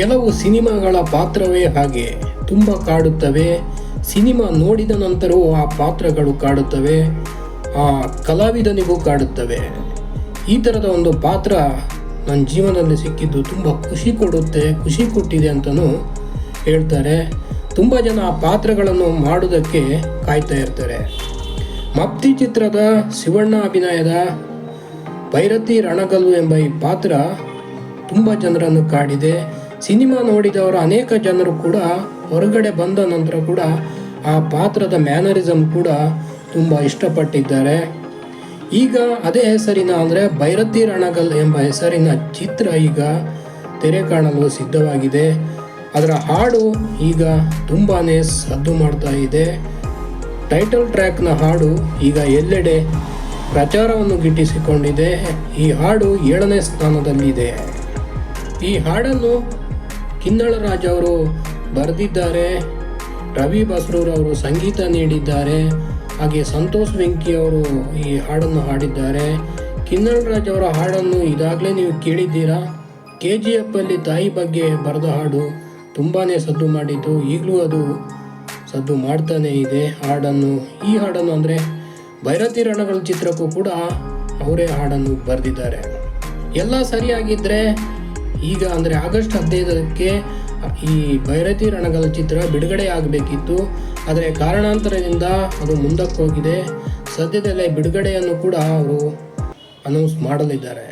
ಕೆಲವು ಸಿನಿಮಾಗಳ ಪಾತ್ರವೇ ಹಾಗೆ. ತುಂಬ ಕಾಡುತ್ತವೆ. ಸಿನಿಮಾ ನೋಡಿದ ನಂತರವೂ ಆ ಪಾತ್ರಗಳು ಕಾಡುತ್ತವೆ. ಆ ಕಲಾವಿದನಿಗೂ ಕಾಡುತ್ತವೆ. ಈ ಥರದ ಒಂದು ಪಾತ್ರ ನನ್ನ ಜೀವನದಲ್ಲಿ ಸಿಕ್ಕಿದ್ದು ತುಂಬ ಖುಷಿ ಕೊಡುತ್ತೆ, ಖುಷಿ ಕೊಟ್ಟಿದೆ ಅಂತಲೂ ಹೇಳ್ತಾರೆ. ತುಂಬ ಜನ ಆ ಪಾತ್ರಗಳನ್ನು ಮಾಡೋದಕ್ಕೆ ಕಾಯ್ತಾ ಇರ್ತಾರೆ. ಮಪ್ತಿ ಚಿತ್ರದ ಶಿವಣ್ಣ ಅಭಿನಯದ ಭೈರತಿ ರಣಗಲ್ಲು ಎಂಬ ಈ ಪಾತ್ರ ತುಂಬ ಜನರನ್ನು ಕಾಡಿದೆ. ಸಿನಿಮಾ ನೋಡಿದವರ ಅನೇಕ ಜನರು ಕೂಡ ಹೊರಗಡೆ ಬಂದ ನಂತರ ಕೂಡ ಆ ಪಾತ್ರದ ಮ್ಯಾನರಿಸಮ್ ಕೂಡ ತುಂಬ ಇಷ್ಟಪಟ್ಟಿದ್ದಾರೆ. ಈಗ ಅದೇ ಹೆಸರಿನ ಅಂದರೆ ಭೈರತಿ ರಣಗಲ್ ಎಂಬ ಹೆಸರಿನ ಚಿತ್ರ ಈಗ ತೆರೆ ಕಾಣಲು ಸಿದ್ಧವಾಗಿದೆ. ಅದರ ಹಾಡು ಈಗ ತುಂಬಾ ಸದ್ದು ಮಾಡ್ತಾ ಇದೆ. ಟೈಟಲ್ ಟ್ರ್ಯಾಕ್ನ ಹಾಡು ಈಗ ಎಲ್ಲೆಡೆ ಪ್ರಚಾರವನ್ನು ಗಿಟ್ಟಿಸಿಕೊಂಡಿದೆ. ಈ ಹಾಡು ಏಳನೇ ಸ್ಥಾನದಲ್ಲಿದೆ. ಈ ಹಾಡನ್ನು ಕಿನ್ನಳ ರಾಜ್ ಅವರು ಬರೆದಿದ್ದಾರೆ, ರವಿ ಬಸ್ರೂರ್ ಅವರು ಸಂಗೀತ ನೀಡಿದ್ದಾರೆ, ಹಾಗೆ ಸಂತೋಷ್ ವೆಂಕಿ ಅವರು ಈ ಹಾಡನ್ನು ಹಾಡಿದ್ದಾರೆ. ಕಿನ್ನಳ ರಾಜ್ ಅವರ ಹಾಡನ್ನು ಇದಾಗಲೇ ನೀವು ಕೇಳಿದ್ದೀರಾ? ಕೆ ಜಿ ಎಫ್ ಅಲ್ಲಿ ತಾಯಿ ಬಗ್ಗೆ ಬರೆದ ಹಾಡು ತುಂಬಾ ಸದ್ದು ಮಾಡಿದ್ದು, ಈಗಲೂ ಅದು ಸದ್ದು ಮಾಡ್ತಾನೆ ಇದೆ ಹಾಡನ್ನು. ಈ ಹಾಡನ್ನು ಅಂದರೆ ಭೈರತಿ ರಣಗಳ ಚಿತ್ರಕ್ಕೂ ಕೂಡ ಅವರೇ ಹಾಡನ್ನು ಬರೆದಿದ್ದಾರೆ. ಎಲ್ಲ ಸರಿಯಾಗಿದ್ದರೆ ಈಗ ಅಂದರೆ ಆಗಸ್ಟ್ ಹದಿನೈದಕ್ಕೆ ಈ ಭೈರತಿ ರಣಗಲ ಚಿತ್ರ ಬಿಡುಗಡೆ ಆಗಬೇಕಿತ್ತು ಆದರೆ ಕಾರಣಾಂತರದಿಂದ ಅದು ಮುಂದಕ್ಕೆ ಹೋಗಿದೆ ಸದ್ಯದಲ್ಲೇ ಬಿಡುಗಡೆಯನ್ನು ಕೂಡ ಅವರು ಅನೌನ್ಸ್ ಮಾಡಲಿದ್ದಾರೆ.